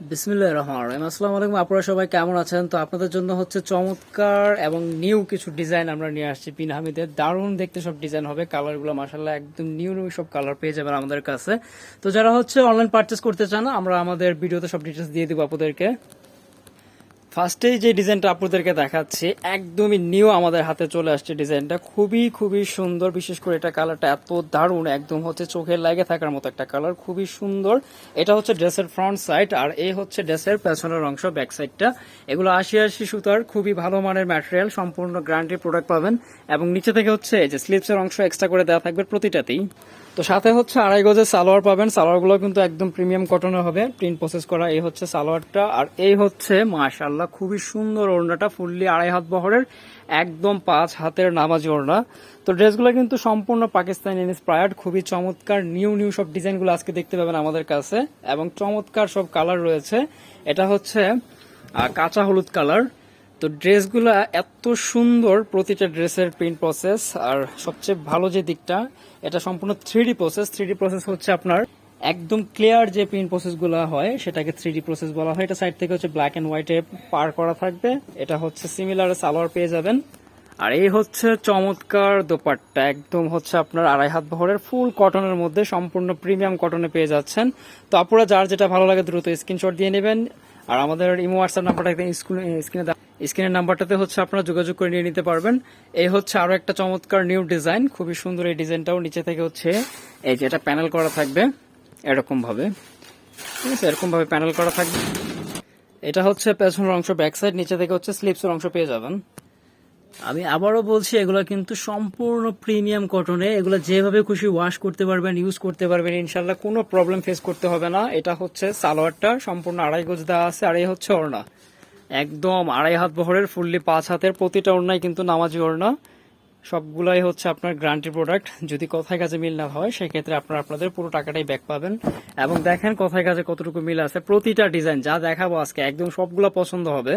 বিসমিল্লাহ রহমান রহিম। আসসালামু আলাইকুম, আপনারা সবাই কেমন আছেন? তো আপনাদের জন্য হচ্ছে চমৎকার এবং নিউ কিছু ডিজাইন আমরা নিয়ে আসছি পিন হামিদের। দারুণ দেখতে সব ডিজাইন হবে, কালারগুলো মাসাল্লাহ একদম নিউ নিউ সব কালার পেয়ে যাবেন আমাদের কাছে। তো যারা হচ্ছে অনলাইন পারচেস করতে চান, আমরা আমাদের ভিডিওতে সব ডিটেলস দিয়ে দেবো আপনাদেরকে। ফার্স্টেই যে ডিজাইনটা আপনাদেরকে দেখাচ্ছি, একদমই নিউ আমাদের হাতে চলে আসছে ডিজাইনটা। খুবই খুবই সুন্দর, বিশেষ করে এটা কালারটা এত দারুণ, একদম হচ্ছে চোখে লাগে থাকার মতো একটা কালার খুবই সুন্দর। এটা হচ্ছে ড্রেসের ফ্রন্ট সাইড আর এই হচ্ছে ড্রেসের পেছনের অংশ ব্যাক সাইডটা এগুলো আশি আশি সুতার, খুবই ভালো মানের ম্যাটেরিয়াল সম্পূর্ণ গ্যারান্টি প্রোডাক্ট পাবেন। এবং নিচে থেকে হচ্ছে যে স্লিপসের অংশ এক্সট্রা করে দেওয়া থাকবে প্রতিটাতেই। তো সাথে হচ্ছে আড়াই গজের সালোয়ার পাবেন। সালোয়ারগুলো কিন্তু একদম প্রিমিয়াম কটনের হবে। প্রিন্ট প্রসেস করা এই হচ্ছে সালোয়ারটা। আর এই হচ্ছে মাশাল্লাহ খুবই সুন্দর ওড়নাটা, ফুললি আড়াই হাত বহরের, একদম পাঁচ হাতের নামাজি ওড়না। তো ড্রেসগুলো কিন্তু সম্পূর্ণ পাকিস্তানি ইন্সপায়ার্ড খুবই চমৎকার, নিউ নিউ সব ডিজাইনগুলো আজকে দেখতে পাবেন আমাদের কাছে, এবং চমৎকার সব কালার রয়েছে। এটা হচ্ছে কাঁচা হলুদ কালার। তো ড্রেসগুলো এত সুন্দর প্রতিটা ড্রেসের প্রিন্ট প্রসেস আর সবচেয়ে ভালো যে দিকটা, এটা সম্পূর্ণ থ্রি প্রসেস থ্রি প্রসেস হচ্ছে আপনার একদম ক্লিয়ার যে প্রিন্ট প্রসেসগুলো হয়, সেটাকে থ্রি ডি প্রসেস বলা হয়। এটা সাইড থেকে হচ্ছে ব্ল্যাক এন্ড হোয়াইটে পার করা থাকবে। এটা হচ্ছে সিমিলার সালোয়ার পেয়ে যাবেন। আর এই হচ্ছে চমৎকার দোপাট্টা। একদম হচ্ছে আপনার আড়াই হাত বহরের ফুল কটনের মধ্যে সম্পূর্ণ প্রিমিয়াম কটনে পেয়ে যাচ্ছেন। তো আপনারা যার যেটা ভালো লাগে দ্রুত স্ক্রিনশট দিয়ে নেবেন। আর আমাদের ইমো হোয়াটসঅ্যাপ নাম্বারটা স্ক্রিনে স্ক্রিনের নাম্বারটাতে হচ্ছে আপনারা যোগাযোগ করে নিয়ে নিতে পারবেন। এই হচ্ছে আরও একটা চমৎকার নিউ ডিজাইন খুবই সুন্দর এই ডিজাইনটাও নিচে থেকে হচ্ছে, এই যে এটা প্যানেল করা থাকবে। এরকম ভাবে ঠিক আছে এরকম ভাবে প্যানেল করা থাকবে। এটা হচ্ছে পেছনের অংশ ব্যাক সাইড নিচে থেকে হচ্ছে স্লিপসের অংশ পেয়ে যাবেন। আমি আবারও বলছি, এগুলো কিন্তু সম্পূর্ণ প্রিমিয়াম কটনে এগুলো যেভাবে খুশি ওয়াশ করতে পারবেন ইউজ করতে পারবেন ইনশাল্লাহ কোনো প্রবলেম ফেস করতে হবে না। এটা হচ্ছে সালোয়ারটা, সম্পূর্ণ আড়াই গজ দেওয়া আছে আর এই হচ্ছে ওড়না। একদম আড়াই হাত বহরের ফুললি পাঁচ হাতের প্রতিটা ওড়নাই কিন্তু নামাজি ওড়না। সবগুলাই হচ্ছে আপনার গ্রান্টি প্রোডাক্ট যদি কথায় কাজে মিল না হয়, সেক্ষেত্রে আপনারা আপনাদের পুরো টাকাটাই ব্যাক পাবেন। এবং দেখেন কথায় কাজে কতটুকু মিল আছে। প্রতিটা ডিজাইন যা দেখাবো আজকে, একদম সবগুলো পছন্দ হবে।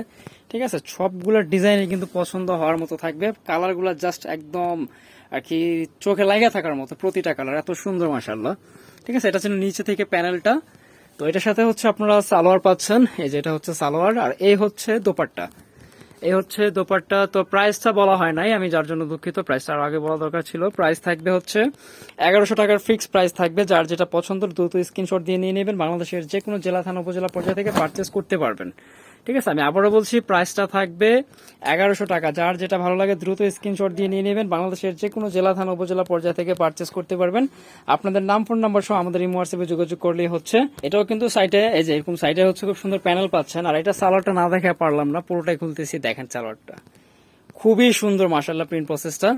ঠিক আছে? সবগুলো ডিজাইনই কিন্তু পছন্দ হওয়ার মতো থাকবে। কালারগুলো জাস্ট একদম আর কি চোখে লাগা থাকার মতো, প্রতিটা কালার এত সুন্দর মাসাল্লাহ ঠিক আছে? এটা ছিল নিচে থেকে প্যানেলটা তো এটার সাথে হচ্ছে আপনারা সালোয়ার পাচ্ছেন। এই যে এটা হচ্ছে সালোয়ার। আর এই হচ্ছে দোপাট্টা। এই হচ্ছে দোপারটা তো প্রাইসটা বলা হয় নাই, আমি যার জন্য দুঃখিত। প্রাইসটা তার আগে বলা দরকার ছিল। প্রাইস থাকবে হচ্ছে এগারোশো টাকার ফিক্স প্রাইস থাকবে, যার যেটা পছন্দ দ্রুত স্ক্রিনশট দিয়ে নিয়ে নেবেন। বাংলাদেশের যে কোনো জেলা, থানা, উপজেলা পর্যায়ে থেকে পারচেস করতে পারবেন। ঠিক আছে, আমি আবারও বলছি প্রাইসটা থাকবে এগারোশো টাকা। যার যেটা ভালো লাগে দ্রুত স্ক্রিনশট দিয়ে নিয়ে নেবেন। বাংলাদেশের যে কোনো জেলা, থানা, উপজেলা পর্যায়ে থেকে পারচেস করতে পারবেন। আপনাদের নাম ফোন নাম্বার সহ আমাদের ইমো, হোয়াটসঅ্যাপে যোগাযোগ করলেই হচ্ছে। এটাও কিন্তু সাইটে এই যে এরকম সাইটে হচ্ছে খুব সুন্দর প্যানেল পাচ্ছেন। আর এটা সালোয়ারটা না দেখে পারলাম না, পুরোটাই খুলতেছি। দেখেন সালোয়ারটা। খুবই সুন্দর মাসাল্লাহ প্রিন্ট প্রসেসটা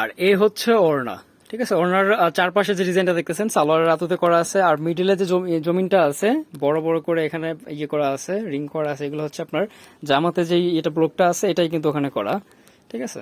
আর এ হচ্ছে ওড়না। ঠিক আছে, ওনার চারপাশে যে ডিজাইনটা দেখতেছেন সালোয়ারের আতুতে করা আছে, আর মিডিলে যে জমি- জমিনটা আছে, বড় বড় করে এখানে ইয়ে করা আছে রিং করা আছে, এগুলো হচ্ছে আপনার জামাতে যে এটা ব্লকটা আছে, এটাই কিন্তু ওখানে করা, ঠিক আছে?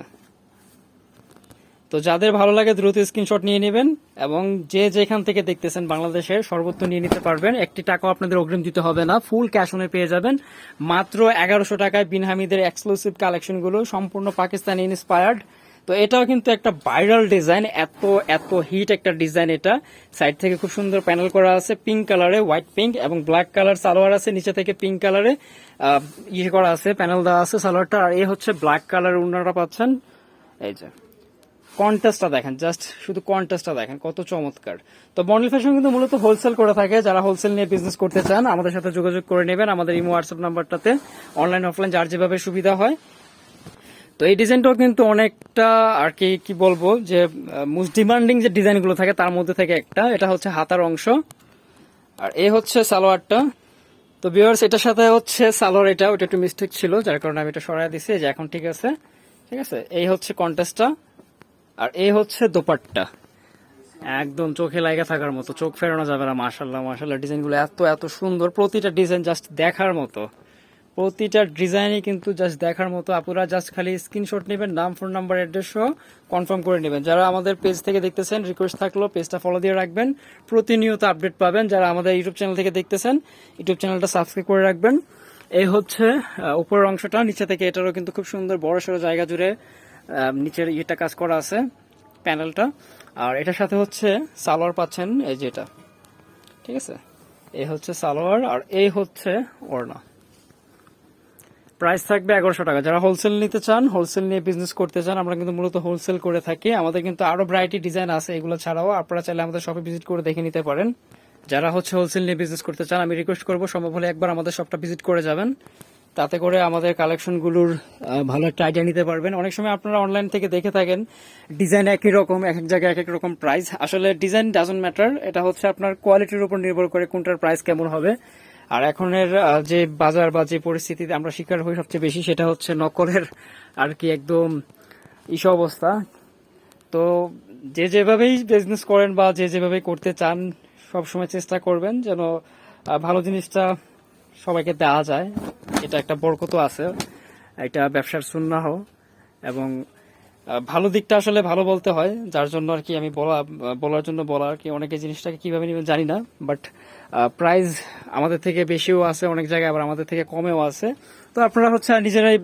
তো যাদের ভালো লাগে দ্রুত স্ক্রিনশট নিয়ে নেবেন, এবং যে যেখান থেকে দেখতেছেন বাংলাদেশের, সর্বত্র নিয়ে নিতে পারবেন। একটি টাকাও আপনাদের অগ্রিম দিতে হবে না ফুল ক্যাশ অনে পেয়ে যাবেন। মাত্র এগারোশো টাকায় বিন হামিদের এক্সক্লুসিভ কালেকশনগুলো সম্পূর্ণ পাকিস্তানি ইন্সপায়ার্ড তো এটাও কিন্তু একটা ভাইরাল ডিজাইন এত এত হিট একটা ডিজাইন এটা। সাইড থেকে খুব সুন্দর প্যানেল করা আছে পিঙ্ক কালারে হোয়াইট পিঙ্ক এবং ব্ল্যাক কালার সালোয়ার আছে, নিচে থেকে পিঙ্ক কালারে ইয়ে করা আছে প্যানেল দেওয়া আছে সালোয়ারটা। আর এ হচ্ছে ব্ল্যাক কালার উন্নাটা পাচ্ছেন। এই যে কন্টেস্টটা দেখেন জাস্ট শুধু কন্টেস্টটা দেখেন, কত চমৎকার। তো বন্ডেল ফ্যাশন কিন্তু মূলত হোলসেল করে থাকে, যারা হোলসেল নিয়ে বিজনেস করতে চান, আমাদের সাথে যোগাযোগ করে নেবেন। আমাদের ইমো হোয়াটসঅ্যাপ নাম্বারটাতে অনলাইন অফলাইন যার যেভাবে সুবিধা হয়। তো এই ডিজাইনটাও কিন্তু অনেকটা আর কি কি বলব, যে মোস্ট ডিমান্ডিং যে ডিজাইনগুলো থাকে তার মধ্যে থেকে একটা, এটা হচ্ছে হাতার অংশ। আর এই হচ্ছে সালোয়ারটা। তো ভিউয়ার্স এটার সাথে হচ্ছে সালোয়ার, এটা ওটা একটু মিস্টেক ছিল, যার কারণে আমি এটা সরাই দিছি যে এখন ঠিক আছে। ঠিক আছে? এই হচ্ছে কন্টেস্টটা আর এই হচ্ছে দোপাট্টা। একদম চোখে লাগা থাকার মতো, চোখ ফেরানো যাবে না মাশাল্লাহ মাশাল্লাহ ডিজাইনগুলো এত এত সুন্দর, প্রতিটা ডিজাইন জাস্ট দেখার মতো। প্রতিটা ডিজাইনই কিন্তু জাস্ট দেখার মতো। আপনারা জাস্ট খালি স্ক্রিনশট নেবেন, নাম ফোন নাম্বার অ্যাড্রেস সহ কনফার্ম করে নেবেন। যারা আমাদের পেজ থেকে দেখতেছেন রিকোয়েস্ট থাকল পেজটা ফলো দিয়ে রাখবেন। প্রতিনিয়ত আপডেট পাবেন। যারা আমাদের ইউটিউব চ্যানেল থেকে দেখতেছেন ইউটিউব চ্যানেলটা সাবস্ক্রাইব করে রাখবেন। এই হচ্ছে উপরের অংশটা। নিচে থেকে এটারও কিন্তু খুব সুন্দর বড় সড়ো জায়গা জুড়ে নিচের ইয়েটা কাজ করা আছে, প্যানেলটা। আর এটার সাথে হচ্ছে সালোয়ার পাচ্ছেন, এই যে এটা। ঠিক আছে? এই হচ্ছে সালোয়ার, আর এই হচ্ছে ওড়না। প্রাইস থাকবে এগারোশো টাকা। যারা হোলসেল নিতে চান হোলসেল নিয়ে বিজনেস করতে চান, আমরা কিন্তু মূলত হোলসেল করে থাকি। আমাদের কিন্তু আরও ভ্যারাইটি ডিজাইন আছে এগুলো ছাড়াও। আপনারা চাইলে আমাদের শপে ভিজিট করে দেখে নিতে পারেন। যারা হচ্ছে হোলসেল নিয়ে বিজনেস করতে চান, আমি রিকোয়েস্ট করব, সম্ভব হলে একবার আমাদের শপটা ভিজিট করে যাবেন। তাতে করে আমাদের কালেকশনগুলোর ভালো একটা আইডিয়া নিতে পারবেন। অনেক সময় আপনারা অনলাইন থেকে দেখে থাকেন ডিজাইন একই রকম, এক এক জায়গায় এক এক রকম প্রাইস আসলে ডিজাইন ডাজন্ট ম্যাটার এটা হচ্ছে আপনার কোয়ালিটির উপর নির্ভর করে কোনটার প্রাইস কেমন হবে। আর এখনের যে বাজার বা যে পরিস্থিতিতে আমরা শিকার হই সবচেয়ে বেশি সেটা হচ্ছে নকলের আর কি একদম ইস অবস্থা। তো যে যেভাবেই বিজনেস করেন বা যে যেভাবেই করতে চান সব সময় চেষ্টা করবেন যেন ভালো জিনিসটা সবাইকে দেওয়া যায়। এটা একটা বরকত আছে, এটা ব্যবসার সুন্নাহ। এবং ভালো দিকটা আসলে ভালো বলতে হয়, যার জন্য আর কি আমি বলা, বলার জন্য বলা আর কি অনেকে জিনিসটাকে কীভাবে নেবেন জানি না বাট প্রাইস আমাদের থেকে বেশিও আছে, অনেক জায়গায় আবার আমাদের থেকে কমেও আছে। তো আপনারা হচ্ছে নিজেরাই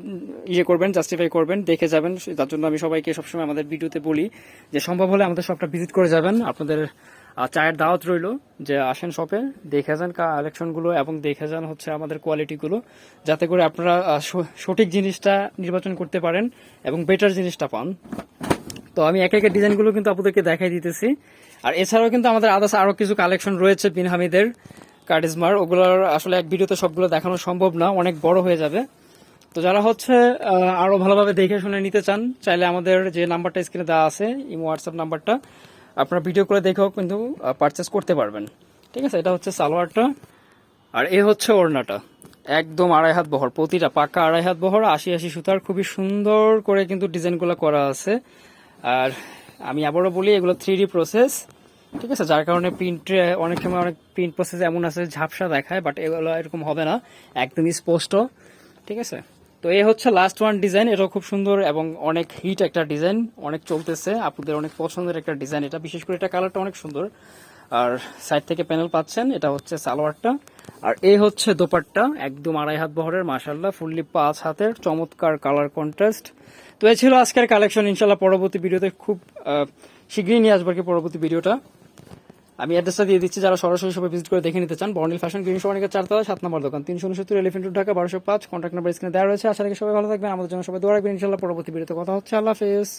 ইয়ে করবেন জাস্টিফাই করবেন, দেখে যাবেন। তার জন্য আমি সবাইকে সবসময় আমাদের ভিডিওতে বলি যে সম্ভব হলে আমাদের শপটা ভিজিট করে যাবেন। আপনাদের চায়ের দাওয়াত রইল যে আসেন শপে দেখে যান কালেকশনগুলো এবং দেখে যান হচ্ছে আমাদের কোয়ালিটিগুলো যাতে করে আপনারা সঠিক জিনিসটা নির্বাচন করতে পারেন এবং বেটার জিনিসটা পান। তো আমি এক একের ডিজাইনগুলো কিন্তু আপনাদেরকে দেখাই দিতেছি। আর এছাড়াও কিন্তু আমাদের আদার্স আরও কিছু কালেকশন রয়েছে বিন হামিদের কার্ডিজমার ওগুলোর আসলে এক ভিডিওতে সবগুলো দেখানো সম্ভব না অনেক বড় হয়ে যাবে। তো যারা হচ্ছে আহ, আরও ভালোভাবে দেখে শুনে নিতে চান চাইলে আমাদের যে নাম্বারটা স্ক্রিনে দেওয়া আছে ইমো হোয়াটসঅ্যাপ নাম্বারটা আপনারা ভিডিও করে দেখেও কিন্তু পারচেস করতে পারবেন। ঠিক আছে? এটা হচ্ছে সালোয়ারটা আর এ হচ্ছে ওড়নাটা। একদম আড়াই হাত বহর প্রতিটা পাকা আড়াই হাত বহর আশি আশি সুতার খুবই সুন্দর করে কিন্তু ডিজাইনগুলো করা আছে। আর আমি আবারও বলি এগুলো থ্রি প্রসেস ঠিক আছে, যার কারণে প্রিন্টে অনেক সময় অনেক প্রিন্ট প্রসেস এমন আছে, ঝাপসা দেখায় বাট এগুলো এরকম হবে না। একদমই স্পষ্ট। ঠিক আছে? তো এই হচ্ছে লাস্ট ওয়ান ডিজাইন এটাও খুব সুন্দর এবং অনেক হিট একটা ডিজাইন অনেক চলতেছে, আপনাদের অনেক পছন্দের একটা ডিজাইন এটা। বিশেষ করে এটা কালারটা অনেক সুন্দর। আর সাইড থেকে প্যানেল পাচ্ছেন, এটা হচ্ছে সালোয়ারটা। আর এই হচ্ছে দোপাট্টা, একদম আড়াই হাত বহরের মাসাল্লাহ ফুললি পাঁচ হাতের, চমৎকার কালার কন্ট্রাস্ট তো এই ছিল আজকের কালেকশন ইনশাল্লাহ পরবর্তী ভিডিওতে খুব শীঘ্রই নিয়ে আসব আর কি পরবর্তী ভিডিওটা। আমি অ্যাড্রেসটা দিয়ে দিচ্ছি যারা সরাসরি সবাই ভিজিট করে দেখে নিতে চান বর্ণিল ফ্যাশন গ্রিন সমানিকা চারতলা সাত নম্বর দোকান তিনশো উনসত্তর এলিফেন্ট রোড, ঢাকা বারোশো পাঁচ কন্ট্যাক্ট নাম্বার স্ক্রিনে দেওয়া রয়েছে। আশা রাখি সবাই ভালো থাকবেন। আমাদের জন্য সবাই দোয়ারা ইনশাল্লাহ পরবর্তী ভিডিওতে কথা হচ্ছে। আল্লাহ হাফেজ।